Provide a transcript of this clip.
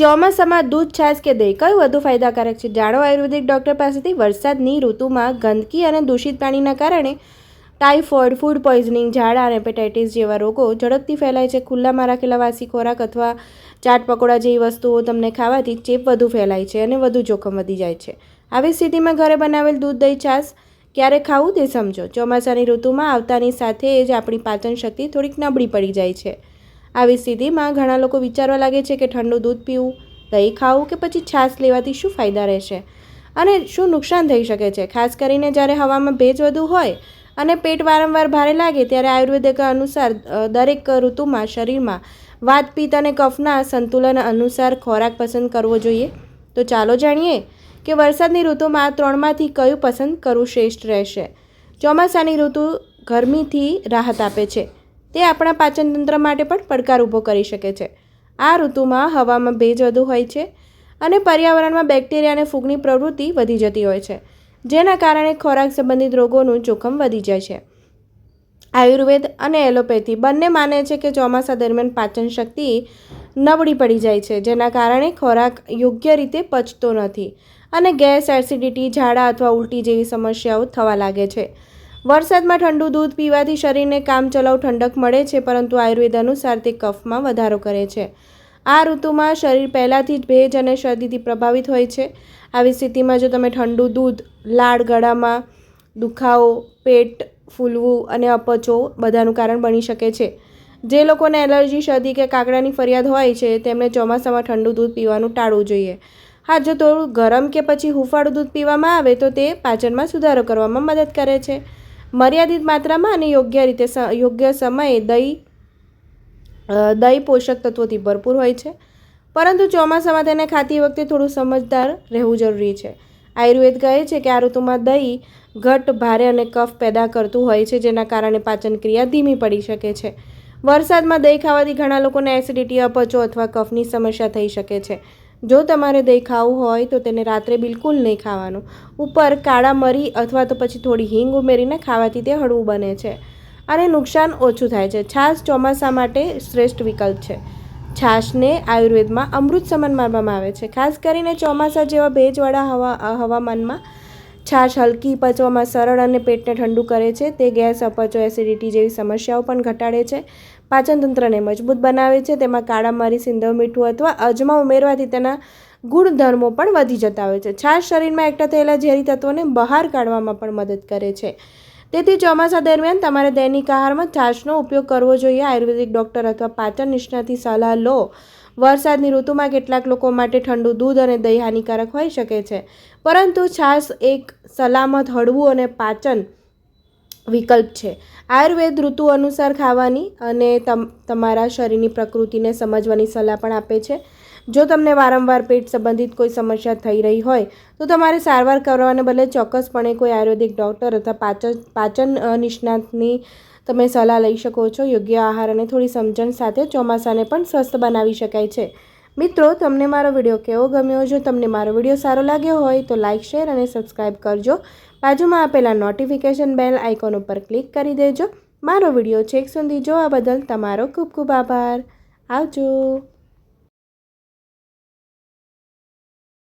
ચોમાસામાં દૂધ છાશ કે દહીં કયું વધુ ફાયદાકારક છે. જાણો, આયુર્વેદિક ડૉક્ટર પાસેથી વરસાદની ઋતુમાં ગંદકી અને દૂષિત પાણીના કારણે ટાઇફોઇડ, ફૂડ પોઈઝનિંગ, ઝાડા અને પેટાઇટિસ જેવા રોગો ઝડપથી ફેલાય છે. ખુલ્લામાં રાખેલા વાસી ખોરાક અથવા ચાટ પકોડા જેવી વસ્તુઓ તમને ખાવાથી ચેપ વધુ ફેલાય છે અને વધુ જોખમ વધી જાય છે. આવી સ્થિતિમાં ઘરે બનાવેલ દૂધ, દહીં, છાશ ક્યારે ખાવું તે સમજો. ચોમાસાની ઋતુમાં આવતાની સાથે જ આપણી પાચન શક્તિ થોડીક નબળી પડી જાય છે. આવી સ્થિતિમાં ઘણા લોકો વિચારવા લાગે છે કે ઠંડુ દૂધ પીવું, દહીં ખાવું કે પછી છાશ લેવાથી શું ફાયદા રહેશે? અને શું નુકસાન થઈ શકે છે? ખાસ કરીને જ્યારે હવામાં ભેજ વધુ હોય અને પેટ વારંવાર ભારે લાગે ત્યારે આયુર્વેદિક અનુસાર દરેક ઋતુમાં શરીરમાં વાત પિત્ત અને કફના સંતુલન અનુસાર ખોરાક પસંદ કરવો જોઈએ. તો ચાલો જાણીએ કે વરસાદની ઋતુમાં આ ત્રણમાંથી કયું પસંદ કરવું શ્રેષ્ઠ રહેશે? ચોમાસાની ઋતુ ગરમીથી રાહત આપે છે. તે આપણા પાચનતંત્ર માટે પણ પડકાર ઊભો કરી શકે છે. આ ઋતુમાં હવામાં ભેજ વધુ હોય છે અને પર્યાવરણમાં બેક્ટેરિયા અને ફૂગની પ્રવૃત્તિ વધી જતી હોય છે, જેના કારણે ખોરાક સંબંધિત રોગોનું જોખમ વધી જાય છે. આયુર્વેદ અને એલોપેથી બંને માને છે કે ચોમાસા દરમિયાન પાચન શક્તિ નબળી પડી જાય છે, જેના કારણે ખોરાક યોગ્ય રીતે પચતો નથી અને ગેસ, એસિડિટી, ઝાડા અથવા ઉલટી જેવી સમસ્યાઓ થવા લાગે છે. વરસાદમાં ઠંડુ દૂધ પીવાથી શરીરને કામચલાઉ ઠંડક મળે છે, પરંતુ આયુર્વેદ અનુસાર તે કફમાં વધારો કરે છે. આ ઋતુમાં શરીર પહેલાંથી જ ભેજ અને શરદીથી પ્રભાવિત હોય છે. આવી સ્થિતિમાં જો તમે ઠંડુ દૂધ, લાળ ગળામાં દુખાવો, પેટ ફૂલવું અને અપચો બધાનું કારણ બની શકે છે. જે લોકોને એલર્જી, શરદી કે કાકડાની ફરિયાદ હોય છે તેમણે ચોમાસામાં ઠંડુ દૂધ પીવાનું ટાળવું જોઈએ. હા, જો થોડું ગરમ કે પછી હુંફાળું દૂધ પીવામાં આવે, તો તે પાચનમાં સુધારો કરવામાં મદદ કરે છે. મર્યાદિત માત્રામાં અને યોગ્ય રીતે યોગ્ય સમયે દહીં દહીં પોષક તત્વોથી ભરપૂર હોય છે. પરંતુ ચોમાસામાં તેને ખાતી વખતે થોડું સમજદાર રહેવું જરૂરી છે. આયુર્વેદ કહે છે કે આ ઋતુમાં દહીં ઘટ, ભારે અને કફ પેદા કરતું હોય છે, જેના કારણે પાચન ક્રિયા ધીમી પડી શકે છે. વરસાદમાં દહીં ખાવાથી ઘણા લોકોને એસિડિટી, અપચો અથવા કફની સમસ્યા થઈ શકે છે. જો તમારે દહીં ખાવું હોય તો તેને રાત્રે બિલકુલ નહીં ખાવાનું. ઉપર કાળા મરી અથવા તો પછી થોડી હિંગ ઉમેરીને ખાવાથી તે હળવું બને છે. અને નુકસાન ઓછું થાય છે. છાશ ચોમાસા માટે શ્રેષ્ઠ વિકલ્પ છે. છાશને આયુર્વેદમાં અમૃત સમાન માનવામાં આવે છે. ખાસ કરીને ચોમાસા જેવા ભેજવાળા હવા, હવામાનમાં છાશ હલકી પચવામાં સરળ અને પેટને ઠંડુ કરે છે. તે ગેસ અપચો એસિડિટી જેવી સમસ્યાઓ પણ ઘટાડે છે. પાચનતંત્રને મજબૂત બનાવે છે. તેમાં કાળા મરી, સિંધવ મીઠું અથવા અજમા ઉમેરવાથી તેના ગુણધર્મો પણ વધી જતા હોય છે. છાશ શરીરમાં એકઠા થયેલા ઝેરી તત્વોને બહાર કાઢવામાં પણ મદદ કરે છે. તેથી ચોમાસા દરમિયાન તમારે દૈનિક આહારમાં છાશનો ઉપયોગ કરવો જોઈએ. આયુર્વેદિક ડૉક્ટર અથવા પાચન નિષ્ણાતની સલાહ લો. વરસાદની ઋતુમાં કેટલાક લોકો માટે ઠંડુ દૂધ અને દહીં હાનિકારક હોઈ શકે છે. પરંતુ છાશ એક સલામત હળવું અને પાચન વિકલ્પ છે. આયુર્વેદ ઋતુ અનુસાર ખાવાની અને તમ, તમારા શરીરની પ્રકૃતિને સમજવાની સલાહ પણ આપે છે. જો તમને વારંવાર પેટ સંબંધિત કોઈ સમસ્યા થઈ રહી હોય, તો તમારે સારવાર કરવાને બદલે ચોક્કસપણે કોઈ આયુર્વેદિક ડૉક્ટર અથવા પાચન પાચન નિષ્ણાતની તમે સલાહ લઈ શકો છો, યોગ્ય આહાર અને થોડી સમજણ સાથે ચોમાસાને પણ સ્વસ્થ બનાવી શકાય છે. મિત્રો, તમને મારો વીડિયો કેવો ગમ્યો? જો તમને મારો વીડિયો સારો લાગ્યો હોય, તો લાઇક શેર અને સબસ્ક્રાઈબ કરજો. બાજુમાં આપેલા નોટિફિકેશન બેલ આઇકોન ઉપર ક્લિક કરી દેજો. મારો વીડિયો છેક સુધી જોવા બદલ તમારો ખૂબ ખૂબ આભાર. આવજો.